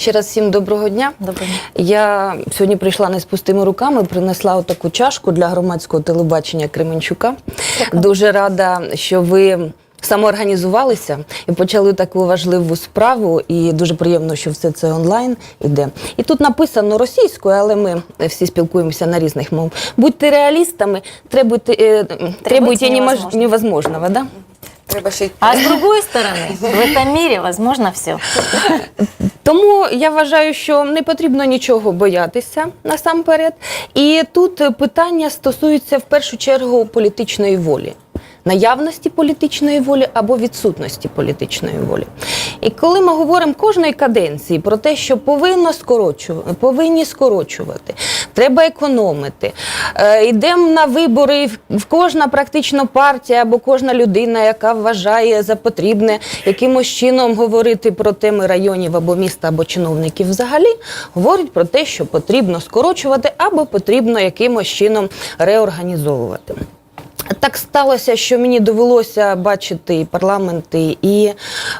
Ще раз всім доброго дня. Доброго дня. Я сьогодні прийшла не з пустими руками, принесла отаку чашку для громадського телебачення Кременчука. Дуже рада, що ви самоорганізувалися і почали таку важливу справу. І дуже приємно, що все це онлайн іде. І тут написано російською, але ми всі спілкуємося на різних мовах. Будьте реалістами, требуйте, е, требуйте невозможного. невозможного да? Треба ще А з другої сторони, в этом мірі возможно все. Тому я вважаю, що не потрібно нічого боятися насамперед. І тут питання стосується в першу чергу політичної волі. Наявності політичної волі або відсутності політичної волі. І коли ми говоримо кожної каденції про те, що повинно скорочувати, повинні скорочувати, треба економити. Е, йдемо на вибори, в- кожна практично партія або кожна людина, яка вважає за потрібне якимось чином говорити про теми районів або міста, або чиновників взагалі, говорить про те, що потрібно скорочувати або потрібно якимось чином реорганізовувати. Так сталося, що мені довелося бачити парламенти і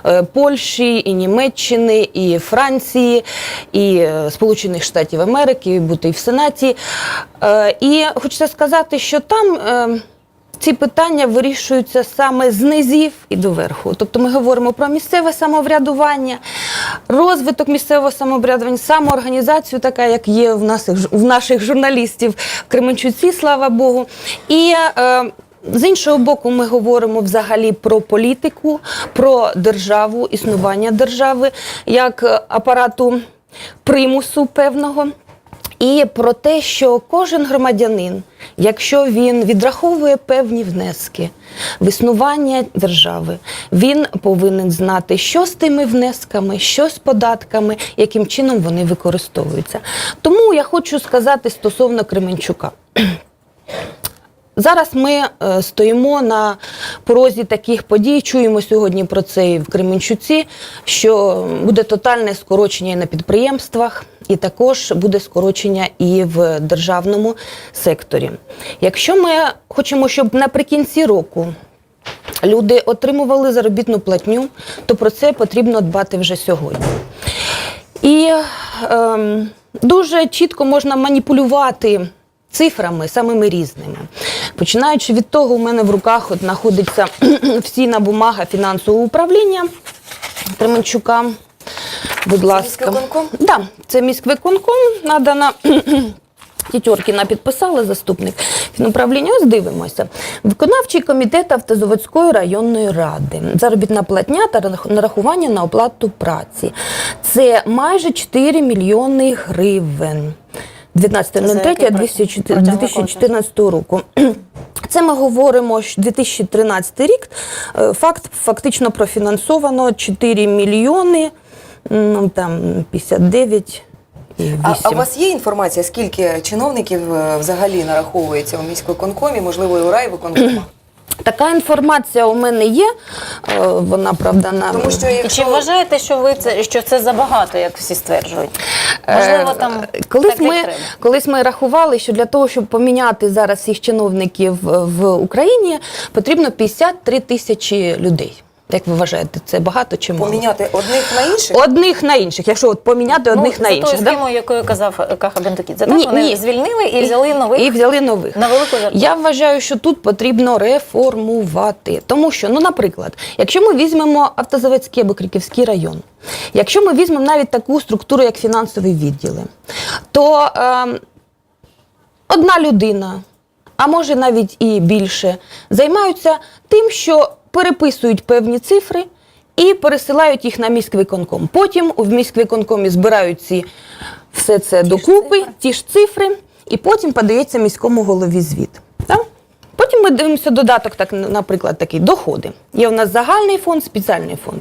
е, Польщі, і Німеччини, і Франції, і е, Сполучених Штатів Америки, і бути і в Сенаті. Е, і хочеться сказати, що там. Ці питання вирішуються саме з низів і до верху. Тобто ми говоримо про місцеве самоврядування, розвиток місцевого самоврядування, самоорганізацію, така як є в наших, в наших журналістів в Кременчуці, слава Богу. І е, з іншого боку, ми говоримо взагалі про політику, про державу, існування держави як апарату примусу певного. І про те, що кожен громадянин, якщо він відраховує певні внески в існування держави, він повинен знати, що з тими внесками, що з податками, яким чином вони використовуються. Тому я хочу сказати стосовно Кременчука. Зараз ми е, стоїмо на порозі таких подій. Чуємо сьогодні про це і в Кременчуці, що буде тотальне скорочення і на підприємствах, і також буде скорочення і в державному секторі. Якщо ми хочемо, щоб наприкінці року люди отримували заробітну платню, то про це потрібно дбати вже сьогодні. І ем, дуже чітко можна маніпулювати цифрами самими різними. Починаючи від того, у мене в руках от знаходиться всіна бумага фінансового управління Кременчука. Будь ласка. міськвиконком? Да, це міськвиконком надана. Тітьоркіна підписала заступник фінуправління. Ось дивимося. Виконавчий комітет Автозаводської районної ради. Заробітна платня та нарахування на оплату праці. Це майже 4 мільйони гривень. Це за який 19.03 проект? Протягом 2014 року. Це ми говоримо, що 2013 рік. Е, Факт фактично профінансовано 4 мільйони ну, там 59 і 8. А, а у вас є інформація, скільки чиновників е, взагалі нараховується у міськвиконкомі, можливо, і у райвиконкомах? Така інформація у мене є. Е, Вона правда на Тому що якщо чи вважаєте, що ви це що це забагато, як всі стверджують? Можливо, там Е, колись так, ми треба. колись ми рахували, що для того, щоб поміняти зараз всіх чиновників в Україні, потрібно 53 тисячі людей. Як ви вважаєте, це багато чи мало? поміняти одних на інших, Одних на інших, якщо от поміняти одних ну, на інших. тою схемою, якою казав Каха Бендукіт. За Ні, вони ні. звільнили і взяли нових І взяли нових. на велику зарплату. Я вважаю, що тут потрібно реформувати. Тому що, ну, наприклад, якщо ми візьмемо Автозаводський або Криківський район, якщо ми візьмемо навіть таку структуру, як фінансові відділи, то ем, одна людина, а може навіть і більше, займаються тим, що переписують певні цифри. І пересилають їх на міськвиконком. Потім у міськвиконкомі збирають ці все це докупи, ті ж цифри, і потім подається міському голові звіт. Так? Потім ми дивимося додаток, так, наприклад, такий доходи. Є у нас загальний фонд, спеціальний фонд.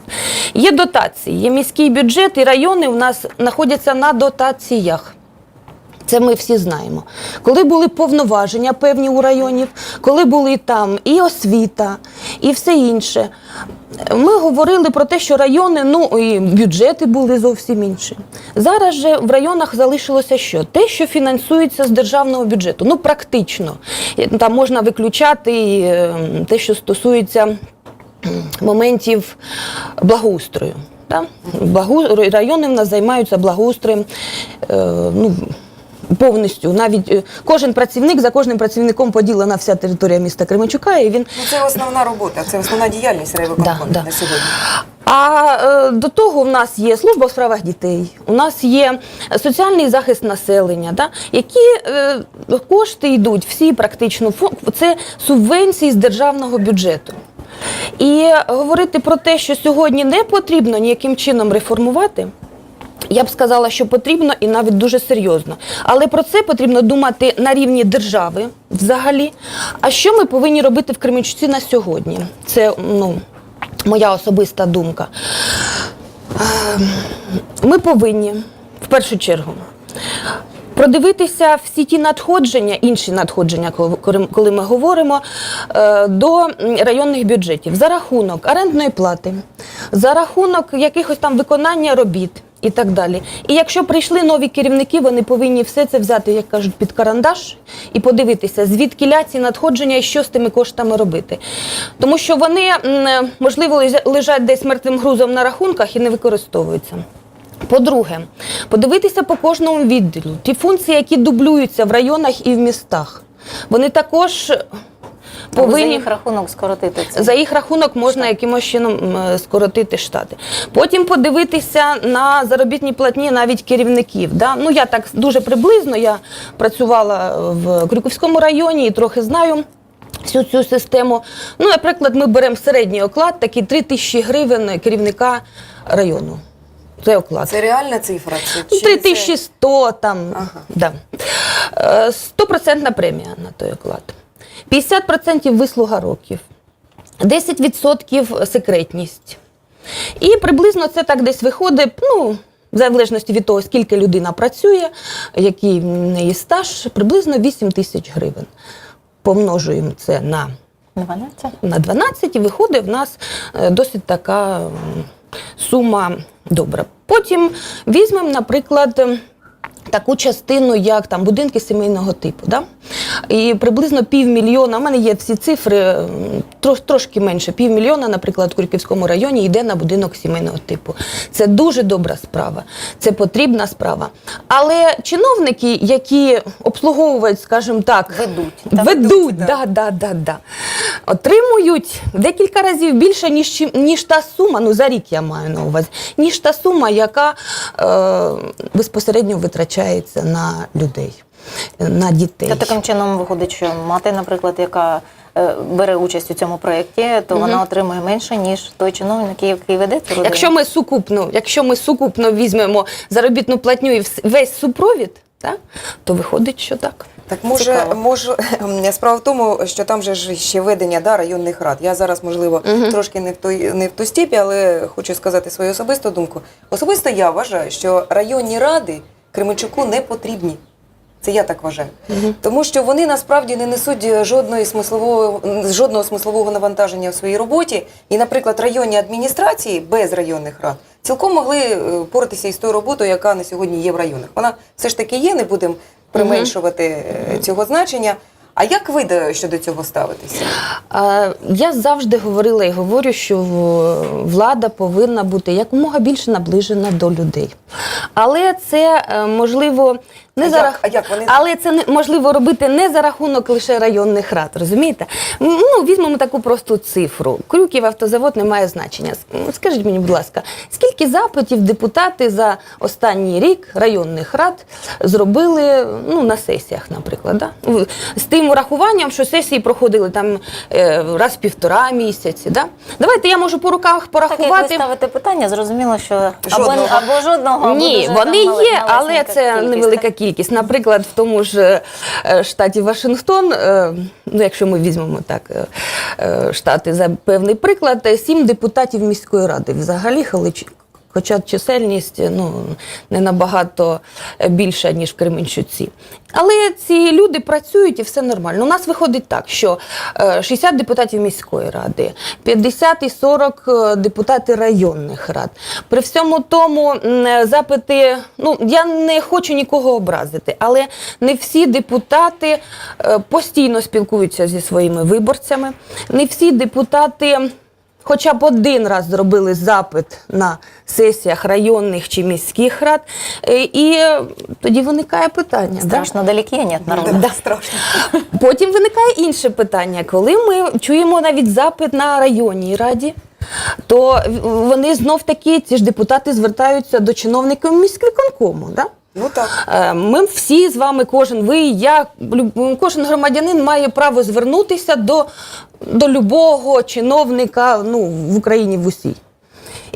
Є дотації, є міський бюджет, і райони у нас знаходяться на дотаціях. Це ми всі знаємо. Коли були повноваження певні у районів, коли були там і освіта, і все інше, ми говорили про те, що райони, ну і бюджети були зовсім інші. Зараз же в районах залишилося що? Те, що фінансується з державного бюджету. Ну, практично. Там можна виключати і, е, те, що стосується моментів благоустрою. Да? Райони в нас займаються благоустроєм е, ну, повністю. Навіть е, кожен працівник, за кожним працівником поділена вся територія міста Кременчука, і він Ну, це основна робота, це основна діяльність райвиконкому Да, да. на сьогодні. А е, до того в нас є служба у справах дітей, у нас є соціальний захист населення, да, які е, кошти йдуть всі практично це субвенції з державного бюджету. І говорити про те, що сьогодні не потрібно ніяким чином реформувати. Я б сказала, що потрібно і навіть дуже серйозно. Але про це потрібно думати на рівні держави взагалі. А що ми повинні робити в Кременчуці на сьогодні? Це ну, моя особиста думка. Е, Ми повинні в першу чергу продивитися всі ті надходження, інші надходження, коли- ми говоримо, е, до районних бюджетів за рахунок орендної плати, за рахунок якихось там виконання робіт. І так далі. І якщо прийшли нові керівники, вони повинні все це взяти, як кажуть, під карандаш і подивитися, звідки ці надходження і що з тими коштами робити. Тому що вони, можливо, лежа- лежать десь мертвим грузом на рахунках і не використовуються. По-друге, подивитися по кожному відділу ті функції, які дублюються в районах і в містах. Вони також Або за їх рахунок скоротити це. за їх рахунок можна якимось чином скоротити штати. Потім подивитися на заробітні платні навіть керівників. Да? Ну я так дуже приблизно. Я працювала в Крюківському районі і трохи знаю. Всю цю систему. Ну, наприклад, ми беремо середній оклад, такий 3 тисячі гривень керівника району. Це оклад. Це реальна цифра? Це, чи 3100 там. Ага. Да. Е, Стопроцентна премія на той оклад. 50% вислуга років, 10% секретність. І приблизно це так десь виходить, ну, в залежності від того, скільки людина працює, який в неї стаж, приблизно 8 тисяч гривень. Помножуємо це на 12? на 12 і виходить в нас е, досить така сума добра. Потім візьмемо, наприклад, таку частину, як там будинки сімейного типу. Да? І приблизно півмільйона, у мене є всі цифри, трош, трошки менше, півмільйона, наприклад, в Курківському районі йде на будинок сімейного типу. Це дуже добра справа, це потрібна справа. Але чиновники, які обслуговують, скажімо так, Ведуть, так? ведуть, да. да, да, да. Отримують декілька разів більше, ніж, ніж та сума, ну за рік я маю на увазі, ніж та сума, яка е, безпосередньо витрачається на людей, на дітей. Та таким чином виходить, що мати, наприклад, яка е, бере участь у цьому проєкті, то вона отримує менше, ніж той чиновник, який веде цю родину. Якщо ми сукупно, якщо ми сукупно візьмемо заробітну платню і весь супровід, так, то виходить, що так. Так може, Цікаво. може справа в тому, що там же ж ще ведення да, районних рад. Я зараз, можливо, трошки не в той не в ту стіпі, але хочу сказати свою особисту думку. Особисто я вважаю, що районні ради Кременчуку не потрібні. Це я так вважаю. Тому що вони насправді не несуть жодної смислового, жодного смислового навантаження в своїй роботі. І, наприклад, районні адміністрації без районних рад цілком могли е, поратися із тою роботою, яка на сьогодні є в районах. Вона все ж таки є, не будемо применшувати е, цього значення. А як ви до- щодо цього ставитеся? А, Я завжди говорила і говорю, що влада повинна бути якомога більше наближена до людей. Але це е, можливо не А за як? рах- А як вони- але це не можливо робити не за рахунок лише районних рад, розумієте? Ну візьмемо таку просту цифру. Крюків автозавод не має значення. Скажіть мені, будь ласка, скільки запитів депутати за останній рік районних рад зробили ну, на сесіях, наприклад, да? З тим урахуванням, що сесії проходили там е, раз в півтора місяці. Да? Давайте я можу по руках Так, як ви порахувати. ставите питання, зрозуміло, що Жодного. або жодного, або Ні, дуже вони є, але це невелика кількість. Наприклад, в тому ж е, штаті Вашингтон, е, ну якщо ми візьмемо так е, штати за певний приклад, сім депутатів міської ради. Взагалі, хоча чисельність ну, не набагато більша, ніж в Кременчуці. Але ці люди працюють і все нормально. У нас виходить так, що е, 60 депутатів міської ради, 50 і 40 е, депутати районних рад. При всьому тому е, запити, ну я не хочу нікого образити, але не всі депутати е, постійно спілкуються зі своїми виборцями, не всі депутати. Хоча б один раз зробили запит на сесіях районних чи міських рад, е, і е, тоді виникає питання. да? Страшно далекі ні народу. Да. страшно. Потім виникає інше питання, коли ми чуємо навіть запит на районній раді. То вони знов таки, ці ж депутати звертаються до чиновників міськвиконкому. Да? Ну так. Е, Ми всі з вами, кожен ви, я, кожен громадянин має право звернутися до, до любого чиновника ну, в Україні в усій.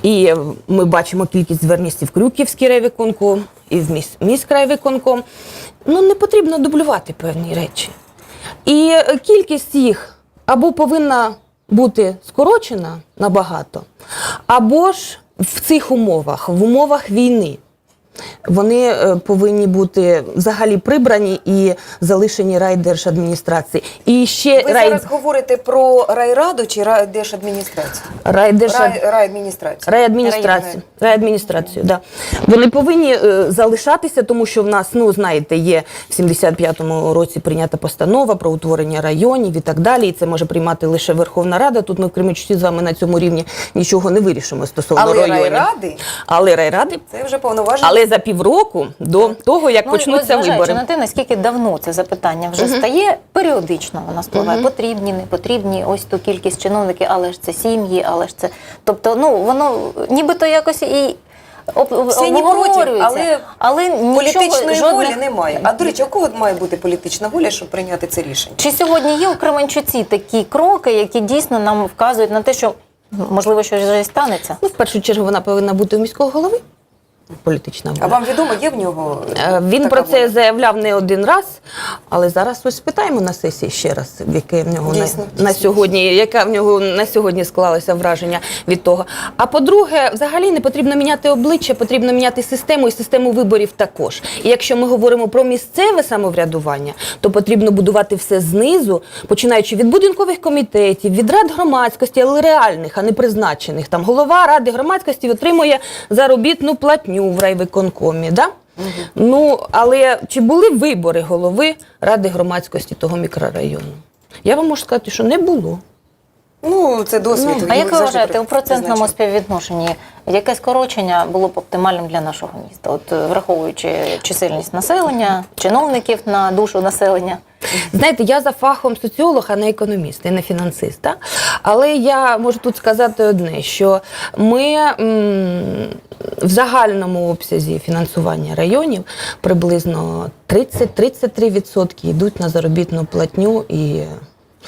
І ми бачимо кількість звернень і в Крюківський райвиконком, і в міс. Ну, не потрібно дублювати певні речі. І е, кількість їх або повинна бути скорочена набагато, або ж в цих умовах, в умовах війни. Вони е, повинні бути взагалі прибрані і залишені райдержадміністрації. І ще Ви рай... зараз говорите про райраду чи райдержадміністрацію? райдержад... Рай, райадміністрацію. Райадміністрацію. Райадміністрацію, да. Вони повинні е, залишатися, тому що в нас, ну знаєте, є в 75-му році прийнята постанова про утворення районів і так далі. І це може приймати лише Верховна Рада. Тут ми в Кременчуці з вами на цьому рівні нічого не вирішимо стосовно Але районів. райради Але райради. це вже повноваження. Але за півроку до того, як Ну, почнуться зважаючи вибори. на те, наскільки давно це запитання вже стає, періодично вона спливає. Потрібні, не потрібні, ось ту кількість чиновників, але ж це сім'ї, але ж це. Тобто, ну воно нібито якось і. Всі не проти, але але Політичної жодних... волі немає. А до речі, у кого має бути політична воля, щоб прийняти це рішення? Чи сьогодні є у Кременчуці такі кроки, які дійсно нам вказують на те, що можливо щось вже станеться? Ну, в першу чергу, вона повинна бути у міського голови. Політична воля. А вам відомо, є в нього Е, Він про це воля? заявляв не один раз, але зараз ось спитаємо на сесії ще раз, яке в нього Дійсно, на, на сьогодні, яке в нього на сьогодні склалося враження від того. А по-друге, взагалі не потрібно міняти обличчя, потрібно міняти систему і систему виборів також. І якщо ми говоримо про місцеве самоврядування, то потрібно будувати все знизу, починаючи від будинкових комітетів, від рад громадськості, але реальних, а не призначених. Там голова ради громадськості отримує заробітну платню в райвиконкомі. Да? Ну, але чи були вибори голови ради громадськості того мікрорайону? Я вам можу сказати, що не було. Ну, це досвід. А як ви вважаєте, у процентному співвідношенні яке скорочення було б оптимальним для нашого міста? От е, враховуючи чисельність населення, чиновників на душу населення? Знаєте, я за фахом соціолог, а не економіст, і не фінансиста. Але я можу тут сказати одне: що ми м, в загальному обсязі фінансування районів приблизно 30-33% йдуть на заробітну платню і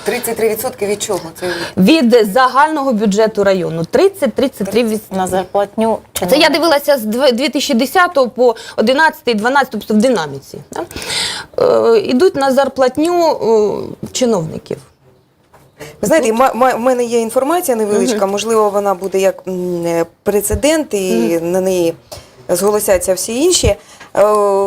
33% від чого? Це від- від загального бюджету району. 30-33%. На зарплатню Це чиновників? я дивилася з дв- 2010 по 11 12 тобто в динаміці. Да? Е, ідуть на зарплатню е, чиновників. Ви знаєте, ма- ма- в мене є інформація невеличка, можливо, вона буде як м, е, прецедент, і на неї зголосяться всі інші. Е,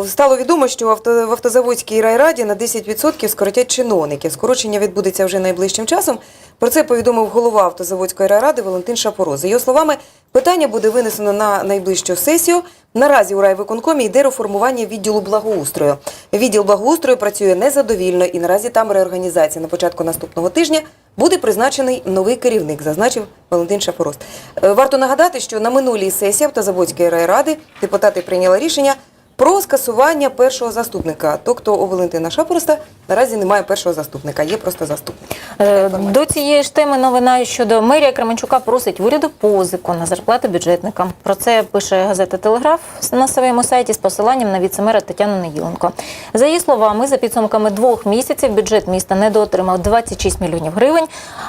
Стало відомо, що в авто- в автозаводській райраді на 10% скоротять чиновників. Скорочення відбудеться вже найближчим часом. Про це повідомив голова автозаводської райради Валентин Шапороз. За його словами, питання буде винесено на найближчу сесію. Наразі у райвиконкомі йде реформування відділу благоустрою. Відділ благоустрою працює незадовільно і наразі там реорганізація. На початку наступного тижня буде призначений новий керівник, зазначив Валентин Шапороз. Е, Варто нагадати, що на минулій сесії Автозаводської райради депутати прийняли рішення про скасування першого заступника. Тобто у Валентина Шапороста наразі немає першого заступника, є просто заступник. Е, До цієї ж теми новина щодо мерія Кременчука просить уряду позику на зарплати бюджетникам. Про це пише газета Телеграф на своєму сайті з посиланням на віцемера Тетяну Неїленко. За її словами, за підсумками двох місяців бюджет міста недоотримав 26 мільйонів гривень,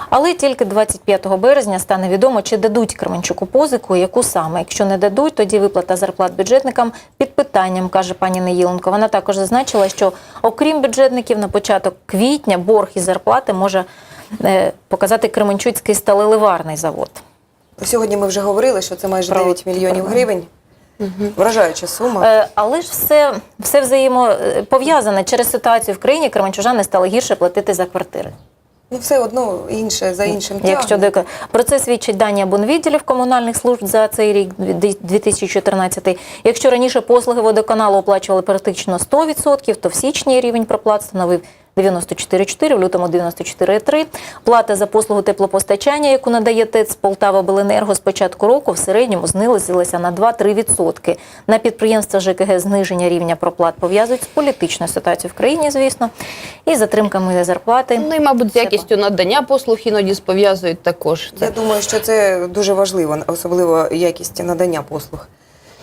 але тільки 25 березня стане відомо, чи дадуть Кременчуку позику, яку саме. Якщо не дадуть, тоді виплата зарплат бюджетникам під питанням, каже пані Неїленко. Вона також зазначила, що окрім бюджетників, на початок квітня борг із зарплати може е, показати Кременчуцький сталеливарний завод. Сьогодні ми вже говорили, що це майже Про- 9 мільйонів гривень. Вражаюча сума. Е, Але ж все, все взаємопов'язане через ситуацію в країні. Кременчужани стали гірше платити за квартири. Ну, все одно інше за іншим Якщо тягне. про це свідчить дані абонвідділів комунальних служб за цей рік 2014. Якщо раніше послуги водоканалу оплачували практично 100%, то в січні рівень проплат становив 94,4, в лютому 94,3. Плата за послугу теплопостачання, яку надає ТЕЦ Полтава Беленерго з початку року, в середньому знизилася на 2-3%. На підприємства ЖКГ зниження рівня проплат пов'язують з політичною ситуацією в країні, звісно, і затримками зарплати. Ну і, мабуть, з якістю надання послуг іноді пов'язують також. Я думаю, що це дуже важливо, особливо якість надання послуг.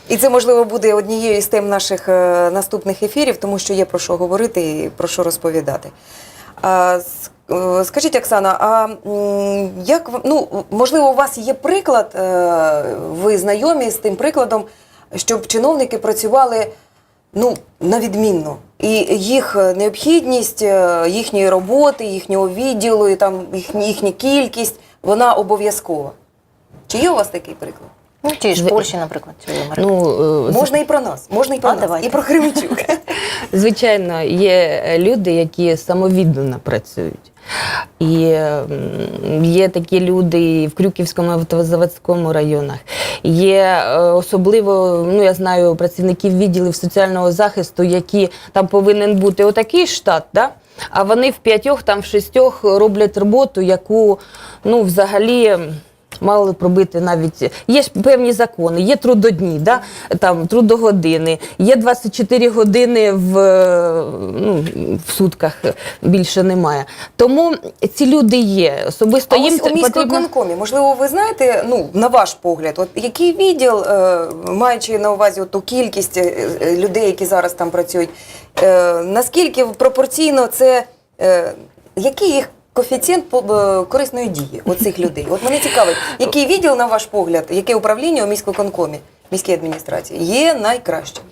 І це можливо буде однією з тем наших е, наступних ефірів, тому що є про що говорити і про що розповідати. Е, скажіть, Оксана, а як ну можливо, у вас є приклад, е, ви знайомі з тим прикладом, щоб чиновники працювали ну, на відмінно. І їх необхідність їхньої роботи, їхнього відділу, і там їхня кількість, вона обов'язкова. Чи є у вас такий приклад? Ну, ті ж Ви- Польщі, наприклад, Америки. ну, е, Можна і про нас, можна і про А, нас, давайте. і про Кременчук. Звичайно, є люди, які самовіддано працюють. І є такі люди і в Крюківському автозаводському районах. Є е, особливо, ну я знаю, працівників відділів соціального захисту, які там повинен бути отакий штат, да? а вони в п'ятьох, там в шістьох роблять роботу, яку ну, взагалі. Мали пробити навіть є ж певні закони, є трудодні, да? там трудогодини, є 24 години в, ну, в сутках більше немає. Тому ці люди є. Особисто А їм ось у потрібно. міськвиконкомі, можливо, ви знаєте, ну, на ваш погляд, от який відділ, е, маючи на увазі ту кількість е, е, людей, які зараз там працюють, наскільки пропорційно це, який їх коефіцієнт е, корисної дії оцих людей? От мене цікавить, який відділ, на ваш погляд, яке управління у міськвиконкомі, міській адміністрації, є найкращим?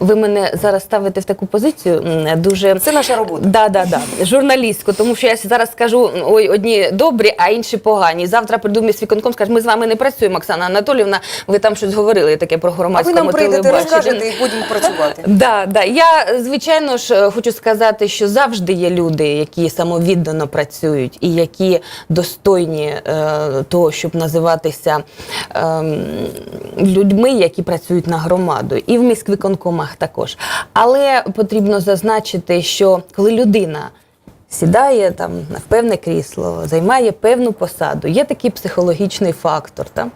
Ви мене зараз ставите в таку позицію дуже Це наша робота. Да, да, да. Журналістку, тому що я зараз скажу ой, одні добрі, а інші погані. Завтра прийду міськвиконком, скажу, ми з вами не працюємо, Оксана Анатолівна. Ви там щось говорили таке про А ви громадському нам прийдете, розкажете і будемо працювати. Да, да. Я звичайно ж е, хочу сказати, що завжди є люди, які самовіддано працюють і які достойні е, того, щоб називатися ем, людьми, які працюють на громаду, і в міськвиконкомах також. Але потрібно зазначити, що коли людина сідає там на певне крісло, займає певну посаду. Є такий психологічний фактор, та,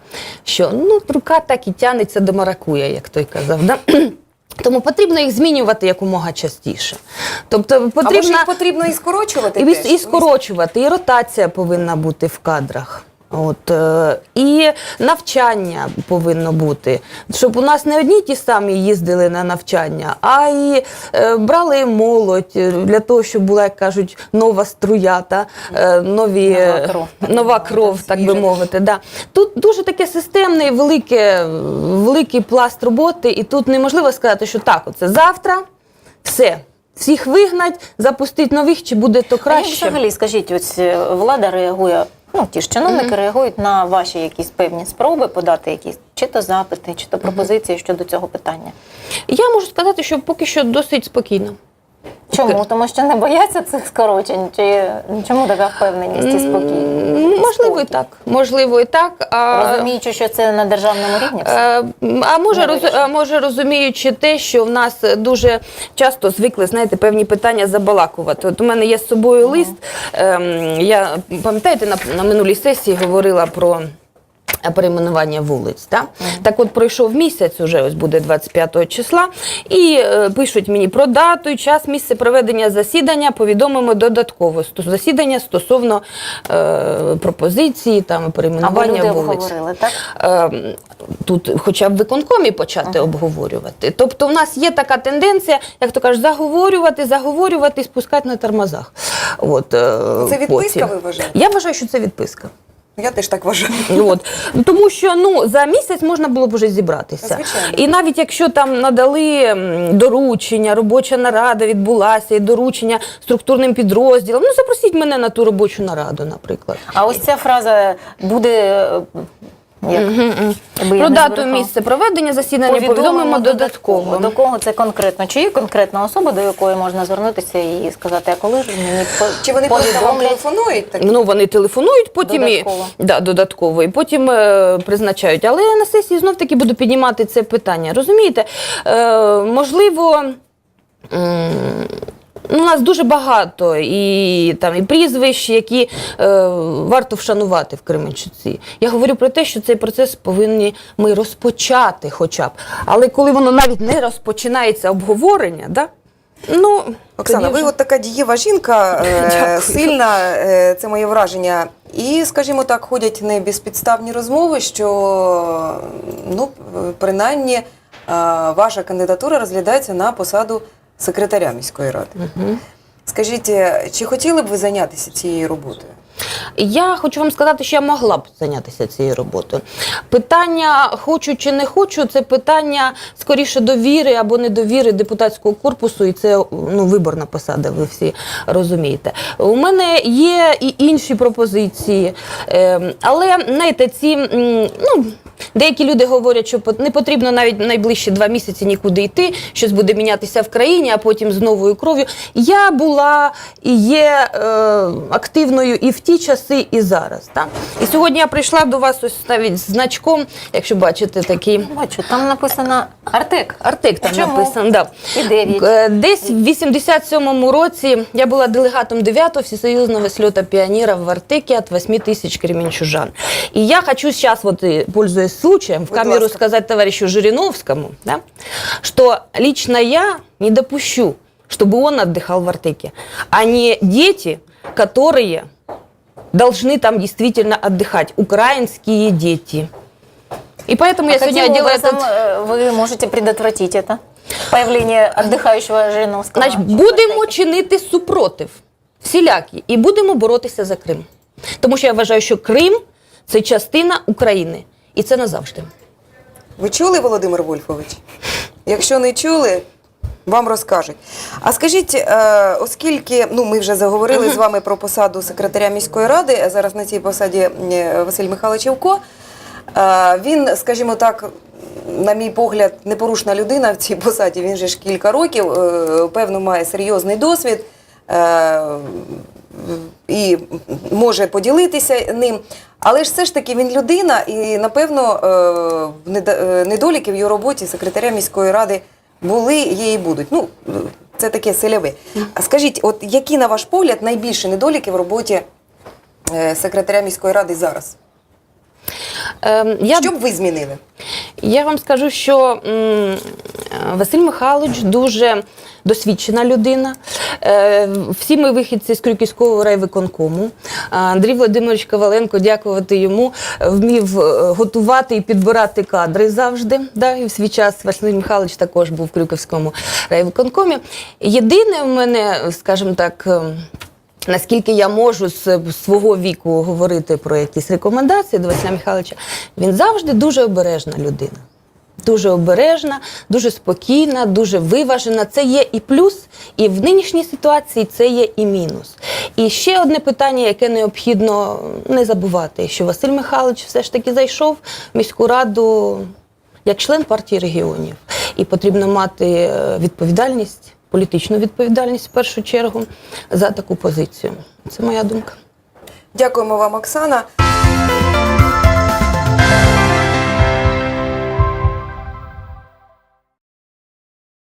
що ну, рука так і тянеться до маракуя, як той казав. Да? Тому потрібно їх змінювати якомога частіше. Тобто А може потрібно їх потрібно і скорочувати? і, і скорочувати, і ротація повинна бути в кадрах. От, е, і навчання повинно бути, щоб у нас не одні ті самі їздили на навчання, а й е, брали молодь е, для того, щоб була, як кажуть, нова струята, е, нові, Нова кров, нова кров, так би мовити. Да. Тут дуже таке системне, велике, великий пласт роботи, і тут неможливо сказати, що так, оце завтра, все. Всіх вигнать, запустить нових, чи буде то А як краще. взагалі, скажіть, ось влада реагує, ну ті ж чиновники реагують на ваші якісь певні спроби подати якісь чи то запити, чи то пропозиції щодо цього питання. Я можу сказати, що поки що досить спокійно. Чому? Тому що не бояться цих скорочень? Чи чому така впевненість і спокій? М, і Можливо, і так. Можливо, і так. А, Розуміючи, що це на державному рівні все? Е, А може, роз, а може розуміючи те, що в нас дуже часто звикли знаєте, певні питання забалакувати. От у мене є з собою лист. Ем, я пам'ятаєте, на, на минулій сесії говорила про. Перейменування вулиць, так? так от пройшов місяць, уже ось буде 25 числа, і е, пишуть мені про дату і час, місце проведення засідання, повідомимо додатково Сто- засідання стосовно е, пропозиції там Або перейменування люди вулиць. обговорили, так? Е, тут хоча б в виконкомі почати обговорювати. Тобто, в нас є така тенденція, як то кажуть, заговорювати, заговорювати і спускати на тормозах. От, е, Це відписка, потім. ви вважаєте? Я вважаю, що це відписка. Я теж так вважаю. От. Тому що ну, за місяць можна було б вже зібратися. Звичайно. І навіть якщо там надали доручення, робоча нарада відбулася, і доручення структурним підрозділам, ну запросіть мене на ту робочу нараду, наприклад. А ось ця фраза буде. Як? я Про не дату збрехала. місце проведення засідання повідомимо додатково. До кого це конкретно? Чи є конкретна особа, до якої можна звернутися і сказати, а коли ж мені по- Чи вони просто вам повідомлять? телефонують? Так? Ну, вони телефонують потім Додатково. і да, додатково, і потім е, призначають. Але я на сесії знов таки буду піднімати це питання. Розумієте? Е, можливо. м, У нас дуже багато і там і прізвищ, які е, варто вшанувати в Кременчуці. Я говорю про те, що цей процес повинні ми розпочати, хоча б. Але коли воно навіть не розпочинається обговорення, да? ну Оксана, ви вже- от така дієва жінка, е, сильна, е, це моє враження. І, скажімо так, ходять не безпідставні розмови, що ну, принаймні е, ваша кандидатура розглядається на посаду секретаря міської ради. Мгм. Скажіть, чи хотіли б ви зайнятися цією роботою? Я хочу вам сказати, що я могла б зайнятися цією роботою. Питання хочу чи не хочу, це питання скоріше довіри або недовіри депутатського корпусу, і це ну, виборна посада, ви всі розумієте. У мене є і інші пропозиції, е, але знаєте, ці ну. Деякі люди говорять, що не потрібно навіть найближчі два місяці нікуди йти, щось буде мінятися в країні, а потім з новою кров'ю. Я була і є е, активною і в ті часи, і зараз. Так? І сьогодні я прийшла до вас ось навіть з значком, якщо бачите такий. Бачу, там написано Артек. Артик там Чому? написано. Да. І дев'ять. Е, Десь в 87-му році я була делегатом 9-го всесоюзного слета пионеров в Артеке от 8 тысяч кременчужан. И я хочу сейчас, вот, и, пользуясь случаем, в Будь камеру ласка. сказать товарищу Жириновскому, да, что лично я не допущу, чтобы он отдыхал в Артеке, а не дети, которые должны там действительно отдыхать, украинские дети. И поэтому я а сегодня каким делаю образом этот... э, вы можете предотвратить это? Появление отдыхающего Жириновского. Значить, будемо чинити супротив всілякі і будемо боротися за Крим. Тому що я вважаю, що Крим це частина України, і це назавжди. Ви чули, Володимир Вольфович? Якщо не чули, вам розкажуть. А скажіть, е, оскільки ну, ми вже заговорили з вами про посаду секретаря міської ради, зараз на цій посаді е, Василь Михайлович Євко, е, він, скажімо так, на мій погляд, непорушна людина в цій посаді. Він же ж кілька років, е, певно, має серйозний досвід. е, і може поділитися ним. Але ж все ж таки він людина, і напевно е, е, недоліки в його роботі секретаря міської ради були, є і будуть. Ну, е, це таке селяве. А скажіть, от які, на ваш погляд, найбільші недоліки в роботі е, секретаря міської ради зараз? Ем, я, Що б ви змінили? Я вам скажу, що Василь Михайлович дуже досвідчена людина. Е, всі ми вихідці з Крюківського райвиконкому. Андрій Володимирович Коваленко, дякувати йому, вмів е, готувати і підбирати кадри завжди. Да? І в свій час Василь Михайлович також був в Крюківському райвиконкомі. Єдине в мене, скажімо так, ем, Наскільки я можу з свого віку говорити про якісь рекомендації до Василя Михайловича, він завжди дуже обережна людина. Дуже обережна, дуже спокійна, дуже виважена. Це є і плюс, і в нинішній ситуації це є і мінус. І ще одне питання, яке необхідно не забувати, що Василь Михайлович все ж таки зайшов в міську раду як член партії регіонів. І потрібно мати е, відповідальність, політичну відповідальність в першу чергу за таку позицію. Це моя думка. Дякуємо вам, Оксана.